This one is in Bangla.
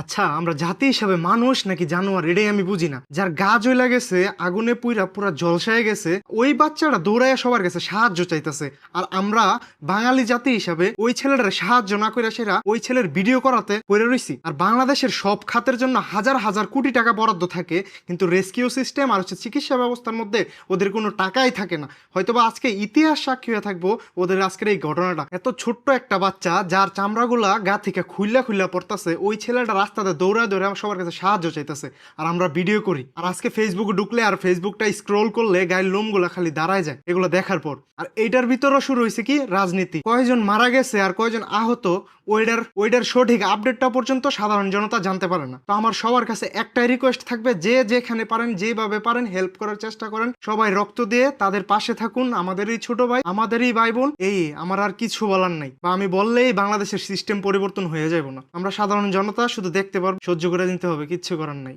আচ্ছা আমরা জাতি হিসাবে মানুষ নাকি জানোয়ার? এটাই আমি বুঝি না। যার গা জ্বলা গেছে, আগুনে পুইরা পুরা জলসায় গেছে, ওই বাচ্চাটা দৌড়াইয়া সবার কাছে সাহায্য চাইতেছে। আর আমরা বাঙালি জাতি হিসাবে ওই ছেলেটার সাহায্য না করে সেরা ওই ছেলের ভিডিও করাতে করে রইছি। আর বাংলাদেশের সব খাতের জন্য হাজার হাজার কোটি টাকা বরাদ্দ থাকে, কিন্তু রেস্কিউ সিস্টেম আর হচ্ছে চিকিৎসা ব্যবস্থার মধ্যে ওদের কোনো টাকাই থাকে না। হয়তোবা আজকে ইতিহাস সাক্ষী হয়ে থাকব ওদের আজকের এই ঘটনাটা। এত ছোট্ট একটা বাচ্চা, যার চামড়াগুলা গা থেকে খুইল্লা খুইল্লা পড়তাছে, ওই ছেলেটা রাস্তাতে দৌড়া দৌড়ে আমার সবার কাছে সাহায্য চাইতেছে। আর আমরা ভিডিও করি। আর আজকে ফেসবুকে ঢুকলে আর ফেসবুকটা স্ক্রোল করলে গায়ের লোমগুলা খালি দাঁড়ায় যায়, এগুলো দেখার পর। আর এইটার ভিতরও শুরু হয়েছে কি? রাজনীতি। কয়জন মারা গেছে আর কয়জন আহত ওইটার ওইটার সঠিক আপডেটটা পর্যন্ত সাধারণ জনতা জানতে পারে না। তো আমার সবার কাছে একটাই রিকোয়েস্ট থাকবে, যে যেখানে পারেন, যেভাবে পারেন হেল্প করার চেষ্টা করেন। সবাই রক্ত দিয়ে তাদের পাশে থাকুন আমাদেরই ছোট ভাই আমাদেরই ভাই বোন। এই, আমার আর কিছু বলার নাই। বা আমি বললেই বাংলাদেশের সিস্টেম পরিবর্তন হয়ে যাব না। আমরা সাধারণ জনতা শুধু দেখতে পারব, সহ্য করে নিতে হবে, কিচ্ছু করার নাই।